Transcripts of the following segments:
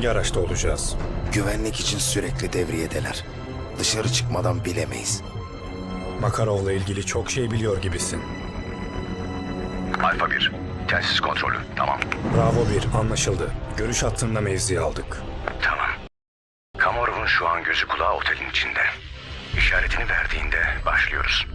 Hangi araçta olacağız? Güvenlik için sürekli devriyedeler. Dışarı çıkmadan bilemeyiz. Makarov'la ilgili çok şey biliyor gibisin. Alfa 1. Telsiz kontrolü. Tamam. Bravo 1 anlaşıldı. Görüş hattında mevzi aldık. Tamam. Kamorov'un şu an gözü kulağı otelin içinde. İşaretini verdiğinde başlıyoruz.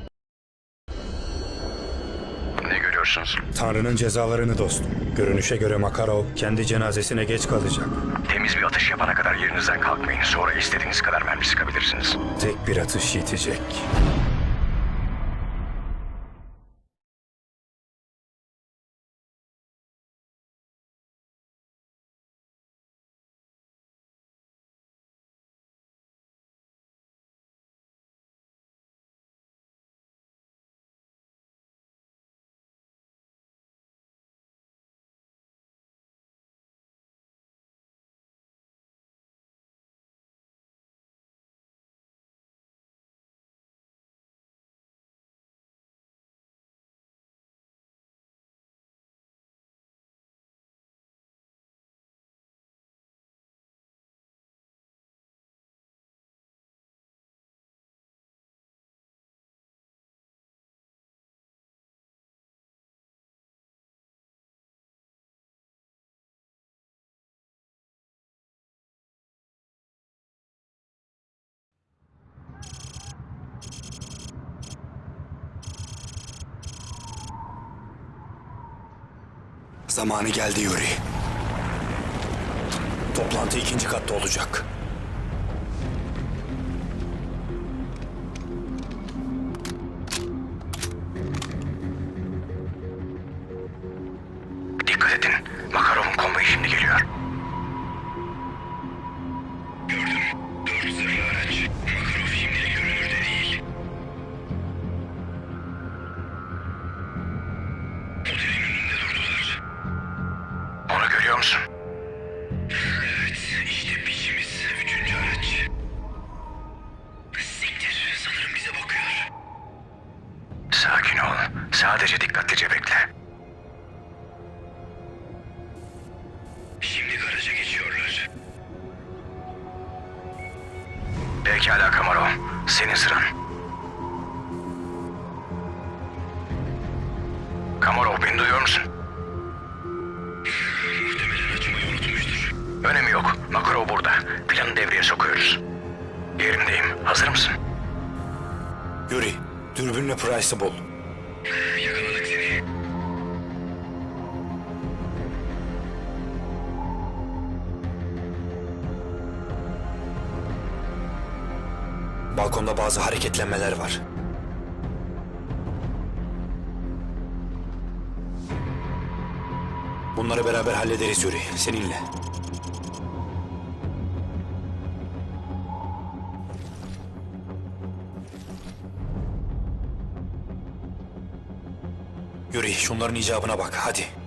Ne görüyorsunuz? Tanrı'nın cezalarını dostum. Görünüşe göre Makarov kendi cenazesine geç kalacak. Temiz bir atış yapana kadar yerinizden kalkmayın. Sonra istediğiniz kadar mermi sıkabilirsiniz. Tek bir atış yetecek. Zamanı geldi Yuri. Toplantı ikinci katta olacak. Dikkat edin. Makarov'un konvoyu şimdi geliyor. Gördüm. Dört zırhlı araç. Pekala Kamaro. Senin sıran. Kamaro beni duyuyor musun? Muhtemelen açmayı unutmuştur. Önemi yok. Makarov burada. Planı devreye sokuyoruz. Yerimdeyim. Hazır mısın? Yuri, dürbünle Price'ı bul. Balkonda bazı hareketlenmeler var. Bunları beraber hallederiz Yuri, seninle. Yuri, şunların icabına bak, hadi.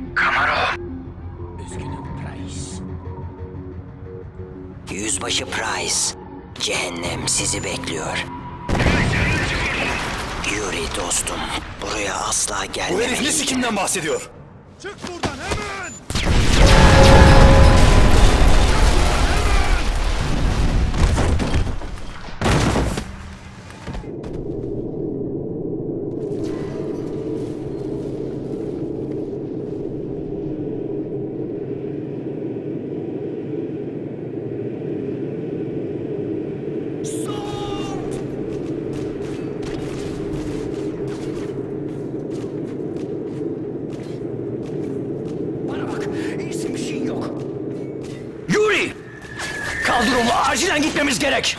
Price o da kim? Kamaro. Üzgünüm Price. Yüzbaşı Price. Cehennem sizi bekliyor. Yuri dostum. Buraya asla Bu herif ne sikimden bahsediyor? Bana gitmemiz gerek.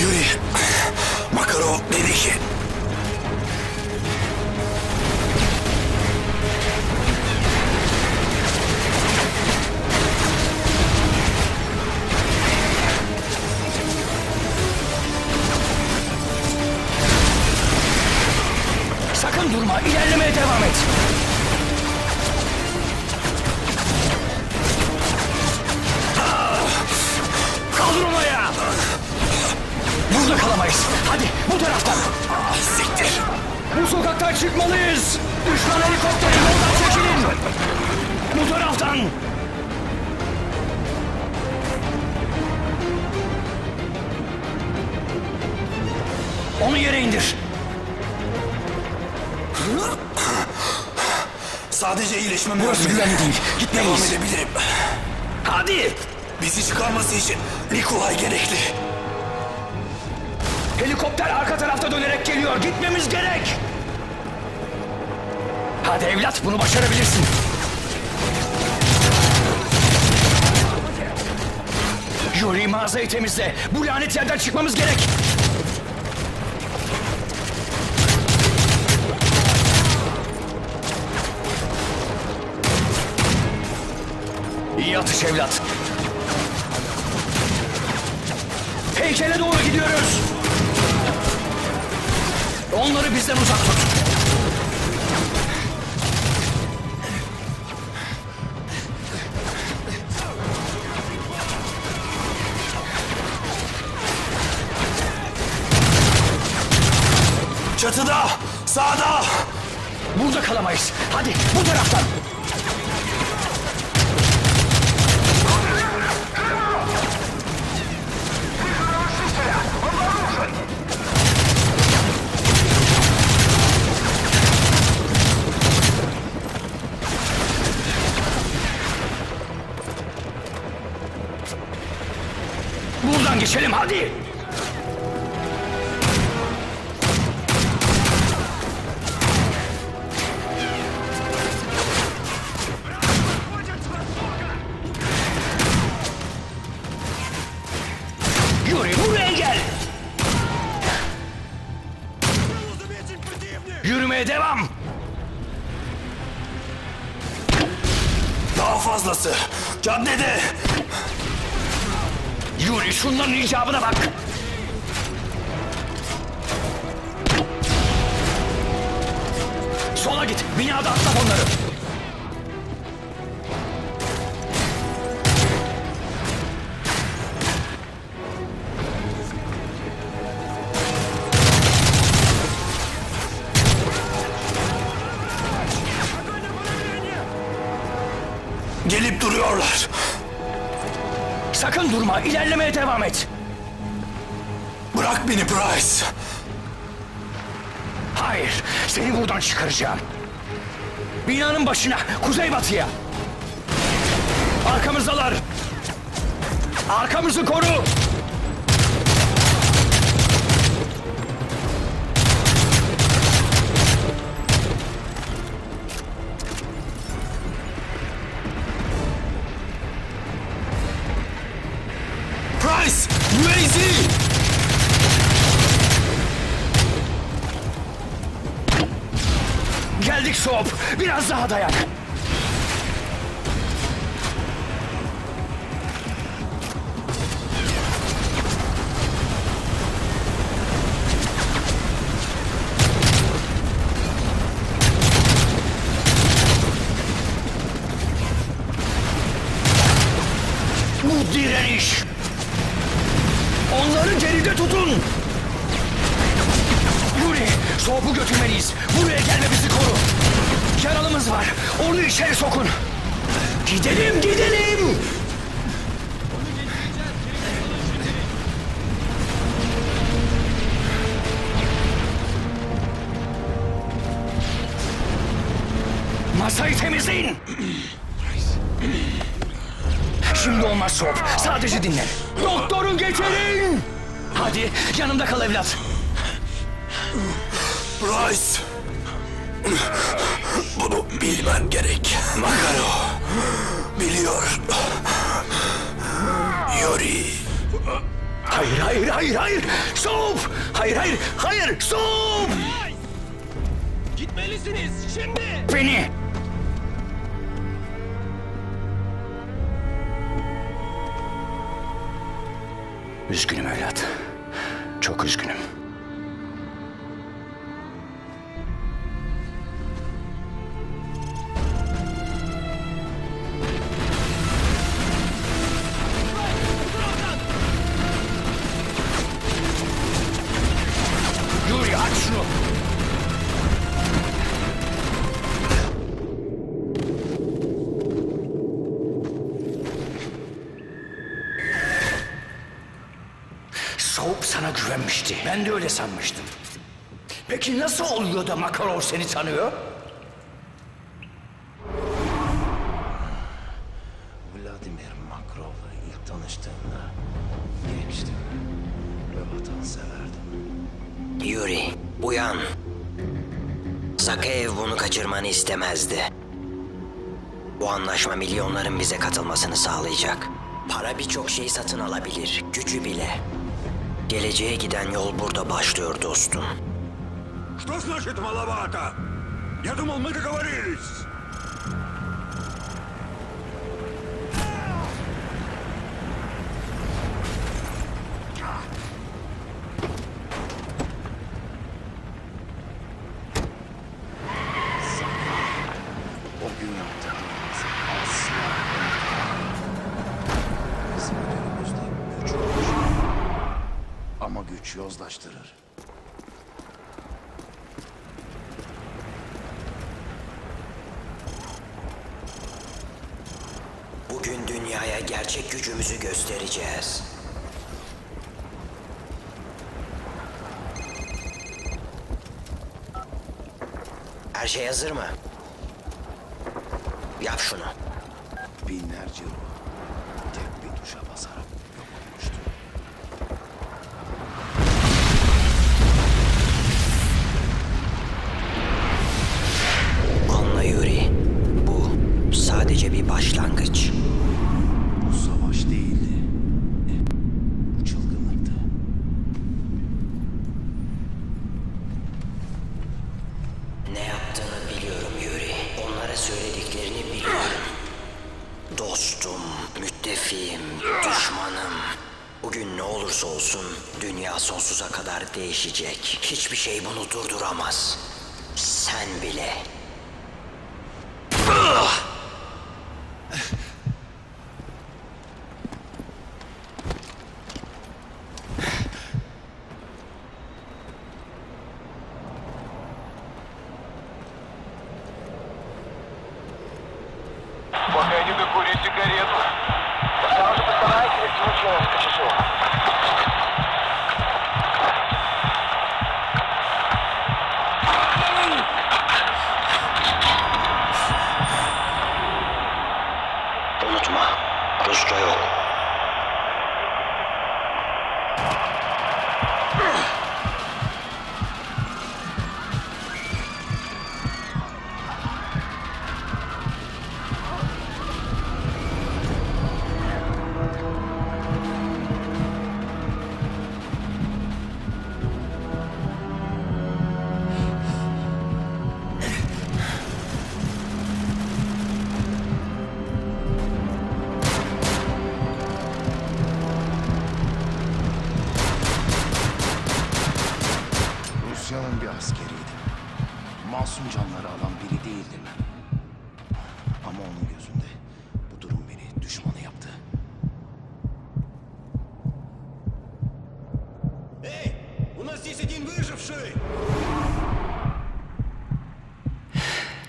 Yuri. Makarov dedi ki... Hadi bu taraftan. Siktir. Bu sokaktan çıkmalıyız. Düşman helikopteri yoldan çekilin. Bu taraftan. Onu yere indir. Sadece iyileşmem Burası güvenli değil. Gitmeliyiz. edebilirim. Hadi. Bizi çıkarması için Nikolay gerekli. Helikopter arka tarafta dönerek geliyor. Gitmemiz gerek. Hadi evlat bunu başarabilirsin. Yuri mağazayı temizle. Bu lanet yerden çıkmamız gerek. İyi atış evlat. Heykele doğru gidiyoruz. Onları bizden uzak tut. Çatıda, sağda. Burada kalamayız. Hadi bu taraftan. Buradan geçelim hadi. Yuri buraya gel. Yürümeye devam. Daha fazlası. Caddede. Şunların icabına bak. Sola git. Binada atla onları. Sakın durma. İlerlemeye devam et. Bırak beni Bryce. Hayır. Seni buradan çıkaracağım. Binanın başına. Kuzeybatıya. Arkamızdalar. Arkamızı koru. Soğuk. Biraz daha dayan. Bu direniş. Onları geride tutun. Yuri, soğupu götürmeliyiz. Buraya gelme bizi koru. Yaralımız var. Onu içeri sokun. Gidelim, gidelim. Masayı temizleyin. Şimdi olmaz Soğuk. Sadece dinle. Doktoru getirin. Hadi yanımda kal evlat. Bryce. Bunu bilmen gerek. Makaro. Biliyor. Yuri. Hayır, hayır, hayır, hayır. Stop! Hayır, hayır, hayır, stop! Gitmelisiniz şimdi. Beni! Üzgünüm evlat. Çok üzgünüm. Ben de öyle sanmıştım. Peki nasıl oluyor da Makarov seni tanıyor? Vladimir Makrov'la ilk tanıştığımda gençtim ve vatanseverdim. Yuri, uyan. Zakayev bunu kaçırmanı istemezdi. Bu anlaşma milyonların bize katılmasını sağlayacak. Para birçok şeyi satın alabilir, gücü bile. Geleceğe giden yol burada başlıyor dostum. Что значит маловато? Я думал, мы договорились. Yozlaştırır. Bugün dünyaya gerçek gücümüzü göstereceğiz. Her şey hazır mı? Yap şunu. Binlerce ruh tek bir tuşa basarak ne olursa olsun dünya sonsuza kadar değişecek. Hiçbir şey bunu durduramaz. Sen bile. Canları alan biri değildim. Ama onun gözünde bu durum beni düşmanı yaptı.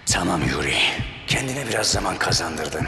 Tamam Yuri. Kendine biraz zaman kazandırdın.